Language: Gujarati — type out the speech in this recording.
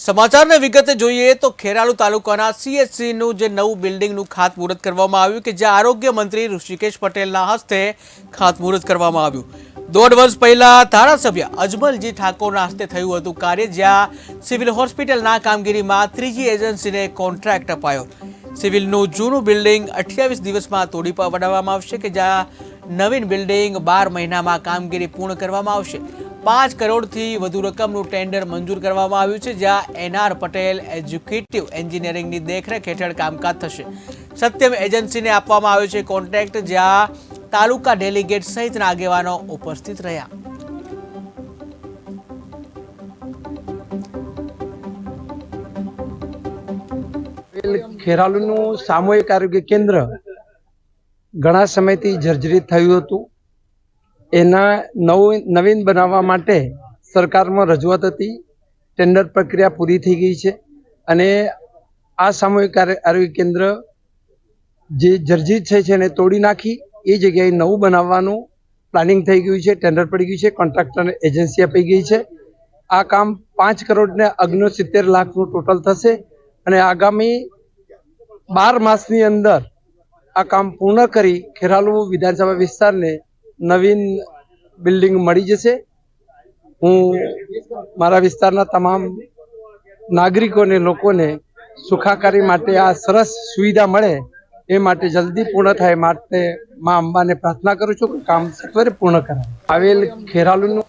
સમાચારને વિગતે જોઈએ તો ખેરાલુ તાલુકાના સીએચસીનું જે નવું બિલ્ડિંગનું ખાતમુહૂર્ત કરવામાં આવ્યું કે જે આરોગ્ય મંત્રી ઋષિકેશ પટેલના હસ્તે ખાતમુહૂર્ત કરવામાં આવ્યું. દોઢ વર્ષ પહેલા ધારાસભ્ય અજમલજી ઠાકોરના હસ્તે થયું હતું કાર્ય, જ્યાં સિવિલ હોસ્પિટલના કામગીરીમાં ત્રીજી એજન્સીને કોન્ટ્રાક્ટ અપાયો. સિવિલનું જૂનું બિલ્ડિંગ અઠ્યાવીસ દિવસમાં તોડી પાડવામાં આવશે કે જ્યાં નવીન બિલ્ડિંગ બાર મહિનામાં કામગીરી પૂર્ણ કરવામાં આવશે. પાંચ કરોડથી વધુ રકમનું ટેન્ડર મંજૂર કરવામાં આવ્યું છે, જ્યાં એનઆર પટેલ એજ્યુકેટિવ એન્જિનિયરિંગની દેખરેખ હેઠળ કામકાજ થશે. સત્યમ એજન્સીને આપવામાં આવ્યો છે કોન્ટ્રાક્ટ જ્યાં તાલુકા ડેલિગેટ સહિતના આગેવાનો ઉપસ્થિત રહ્યા. ખેરાલુનું સામૂહિક આરોગ્ય કેન્દ્ર ઘણા સમયથી જર્જરિત થયું હતું. એના નવું નવીન બનાવવા માટે સરકારમાં રજૂઆત હતી. ટેન્ડર પ્રક્રિયા પૂરી થઈ ગઈ છે અને આ સામૂહિક આરો- આરોગ્ય કેન્દ્ર જે જર્જરિત છે એને તોડી નાખી. એ જગ્યાએ નવું બનાવવાનું પ્લાનિંગ થઈ ગયું છે, ટેન્ડર પડી ગયું છે, કોન્ટ્રાક્ટર એજન્સી આપી ગઈ છે. આ કામ પાંચ કરોડ ને સિત્તેર લાખનું ટોટલ થશે અને આગામી બાર માસની અંદર આ કામ પૂર્ણ કરી ખેરાલુ વિધાનસભા વિસ્તારને નવીન બિલ્ડિંગ મળી જશે. હું મારા વિસ્તારના તમામ નાગરિકોને લોકોને સુખાકારી માટે આ સરસ સુવિધા મળે એ માટે જલ્દી પૂર્ણ થાય માટે મા અંબાને પ્રાર્થના કરું છું કામ સત્વરે પૂર્ણ કરાય. આવેલ ખેરાલુનું